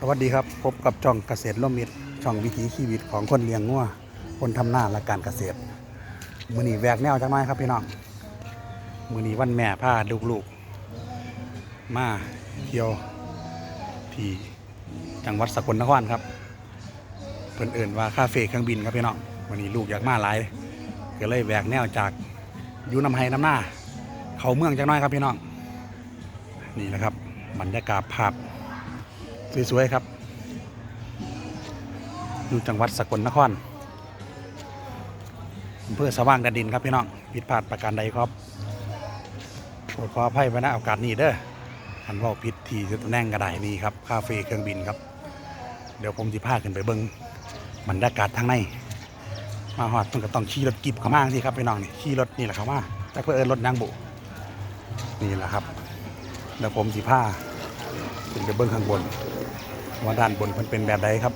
สวัสดีครับ พบกับช่องเกษตรล่มมิตรช่องวิถีชีวิตของคนเลี้ยงงัวคนทำนาและการเกษตร มือนีแหวกแนวจังไหมครับพี่น้องมือนีวันแม่พาลูกๆ มาเที่ยวที่จังหวัดสกลนครครับ เพิ่อนเอินว่าคาเฟ่เครื่องบินครับพี่น้องวันนี้ลูกอยากมาหลายก็เลยแหวกแนวจากยูน้ำไห้น้ำหน้า เขาเมืองจังน้อยครับพี่น้องนี่แหละครับบรรยากาศภาพ สวยๆครับ อยู่จังหวัดสกลนครอำเภอสว่างแดนดินครับพี่น้องผิดพลาดประการใดครับโปรดขออภัยไว้ณโอกาสนี้เด้ออันว่าผิดที่ตำแหน่งกระไดนี่ครับคาเฟ่เครื่องบินครับ เดี๋ยวผมจะพาขึ้นไปเบิ้งบรรยากาศทางในมาหอดมันก็ต้องขี่รถกิบเข้ามาสิครับพี่น้องนี่ขี่รถนี่แหละครับมาแต่เพื่อเอินรถนางบุนี่แหละครับเดี๋ยวผมสิพาขึ้นไปเบื้งข้างบน ว่าด้านบนมันเป็นแบบใดครับ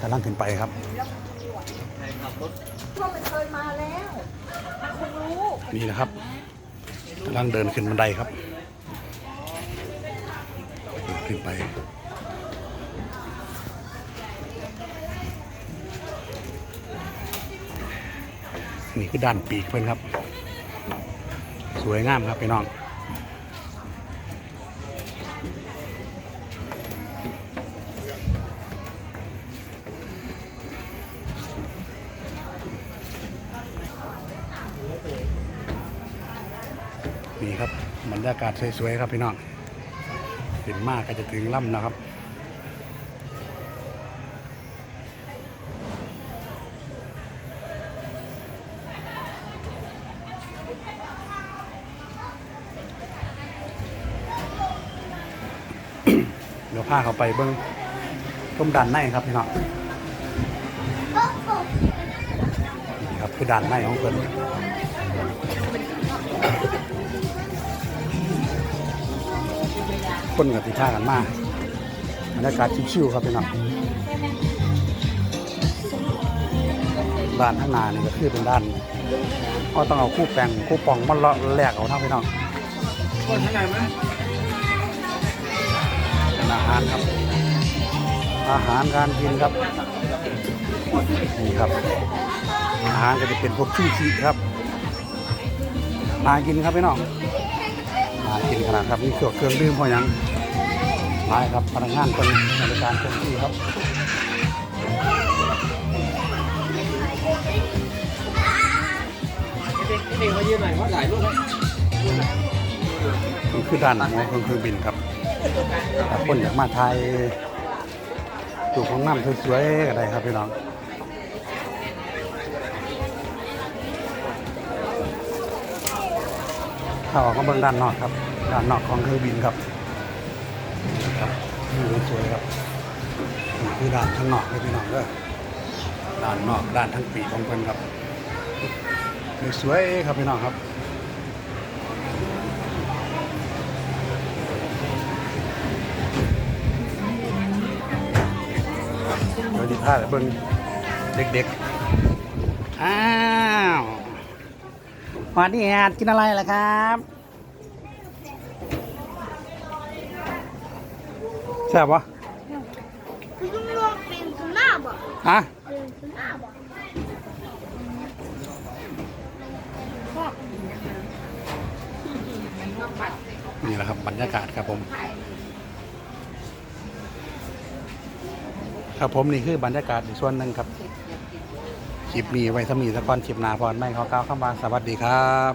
กำลังขึ้นไปครับพวกมันเคยมาแล้วมันคงรู้นี่นะครับกำลังเดินขึ้นบันไดครับ ขึ้นไปนี่คือด้านปีกเพื่อนครับ สวยงามครับพี่น้อง นี่ครับบรรยากาศสวยๆครับพี่น้องเห็นมากก็จะถึงล่ำนะครับเดี๋ยวพาเขาไปเบิ้งต้มดันในครับพี่น้องนี่ครับคือดันในของเพิ่น คนกับที่ท่ากันมากบรรยากาศชิวๆครับพี่น้องด้านข้างหน้านี่ก็คือเป็นด้านก็ต้องเอาคู่แปลงคู่ปองมันเลาะแลกเอาเท่าพี่น้องคนข้างในไหมอาหารครับ อาหารการกินครับนี่ครับ อาหารก็จะเป็นพวกชูชีครับนากินครับพี่น้อง นากินขนาดครับนี่เครื่องเครื่องดื่มพอยังมาครับพนักงานคนบริการเต็มที่ครับเด็กมายืนหน่อยเขาถ่ายรูปให้นี่คือด้านของเครื่องเครื่องบินครับถ้าคนอยากมาไทยดูกของน้ำสวยๆก็ได้ครับพี่น้อง ถ้าออกมาเบิ่งด้านนอกครับ ด้านนอกของเครื่องบินครับนี่ครับนี่สวยครับนี่คือด้านข้างนอกเลยพี่น้องเด้อด้านนอกด้านทั้งปีของเพิ่นครับสวยครับพี่น้องครับเดี๋ยวดีพาเบิ่งเด็กๆ อ้าว สวัสดีครับกินอะไรล่ะครับแซ่บปะคือต้องลองเป็นคุณหน้าบ่ฮะเป็นคุณหน้าบ่นี่แหละครับบรรยากาศครับผม ครับผมนี่คือบรรยากาศอีกส่วนหนึ่งครับ คลิปนี้ไว้สมีสะกอนคลิปหนาพรไม่เขาก้าวเข้ามาสวัสดีครับ